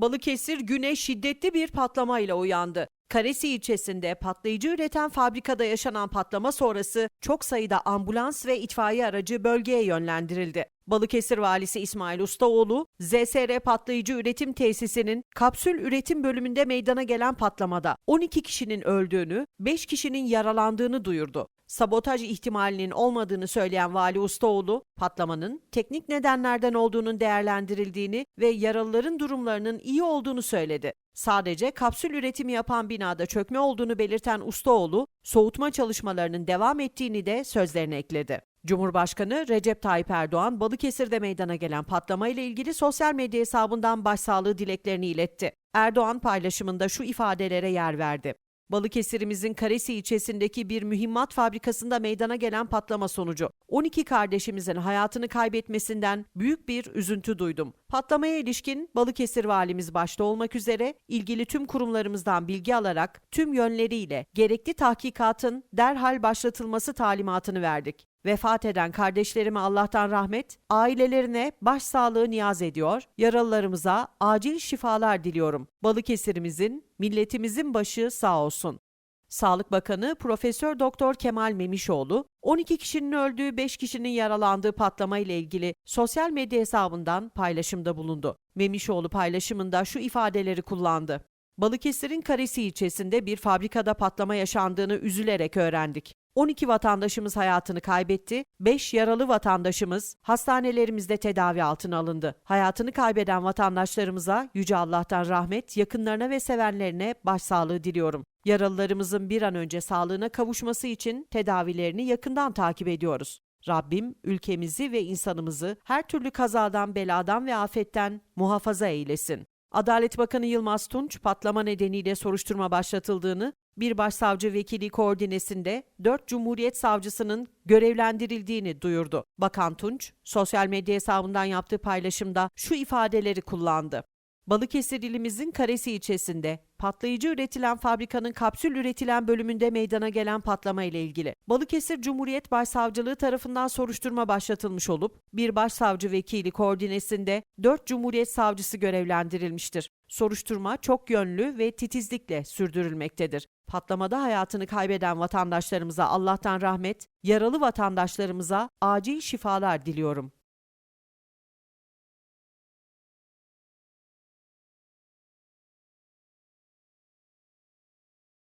Balıkesir güne şiddetli bir patlamayla uyandı. Karesi ilçesinde patlayıcı üreten fabrikada yaşanan patlama sonrası çok sayıda ambulans ve itfaiye aracı bölgeye yönlendirildi. Balıkesir Valisi İsmail Ustaoğlu, ZSR patlayıcı üretim tesisinin kapsül üretim bölümünde meydana gelen patlamada 12 kişinin öldüğünü, 5 kişinin yaralandığını duyurdu. Sabotaj ihtimalinin olmadığını söyleyen Vali Ustaoğlu, patlamanın teknik nedenlerden olduğunun değerlendirildiğini ve yaralıların durumlarının iyi olduğunu söyledi. Sadece kapsül üretimi yapan binada çökme olduğunu belirten Ustaoğlu, soğutma çalışmalarının devam ettiğini de sözlerine ekledi. Cumhurbaşkanı Recep Tayyip Erdoğan, Balıkesir'de meydana gelen patlama ile ilgili sosyal medya hesabından başsağlığı dileklerini iletti. Erdoğan paylaşımında şu ifadelere yer verdi. Balıkesir'imizin Karesi ilçesindeki bir mühimmat fabrikasında meydana gelen patlama sonucu 12 kardeşimizin hayatını kaybetmesinden büyük bir üzüntü duydum. Patlamaya ilişkin Balıkesir valimiz başta olmak üzere ilgili tüm kurumlarımızdan bilgi alarak tüm yönleriyle gerekli tahkikatın derhal başlatılması talimatını verdik. Vefat eden kardeşlerime Allah'tan rahmet, ailelerine başsağlığı niyaz ediyor, yaralılarımıza acil şifalar diliyorum. Balıkesir'imizin, milletimizin başı sağ olsun. Sağlık Bakanı Profesör Doktor Kemal Memişoğlu, 12 kişinin öldüğü 5 kişinin yaralandığı patlama ile ilgili sosyal medya hesabından paylaşımda bulundu. Memişoğlu paylaşımında şu ifadeleri kullandı. Balıkesir'in Karesi ilçesinde bir fabrikada patlama yaşandığını üzülerek öğrendik. 12 vatandaşımız hayatını kaybetti, 5 yaralı vatandaşımız hastanelerimizde tedavi altına alındı. Hayatını kaybeden vatandaşlarımıza Yüce Allah'tan rahmet, yakınlarına ve sevenlerine başsağlığı diliyorum. Yaralılarımızın bir an önce sağlığına kavuşması için tedavilerini yakından takip ediyoruz. Rabbim ülkemizi ve insanımızı her türlü kazadan, beladan ve afetten muhafaza eylesin. Adalet Bakanı Yılmaz Tunç patlama nedeniyle soruşturma başlatıldığını, bir başsavcı vekili koordinesinde 4 Cumhuriyet Savcısının görevlendirildiğini duyurdu. Bakan Tunç, sosyal medya hesabından yaptığı paylaşımda şu ifadeleri kullandı. Balıkesir ilimizin Karesi ilçesinde patlayıcı üretilen fabrikanın kapsül üretilen bölümünde meydana gelen patlama ile ilgili. Balıkesir Cumhuriyet Başsavcılığı tarafından soruşturma başlatılmış olup bir başsavcı vekili koordinesinde 4 Cumhuriyet Savcısı görevlendirilmiştir. Soruşturma çok yönlü ve titizlikle sürdürülmektedir. Patlamada hayatını kaybeden vatandaşlarımıza Allah'tan rahmet, yaralı vatandaşlarımıza acil şifalar diliyorum.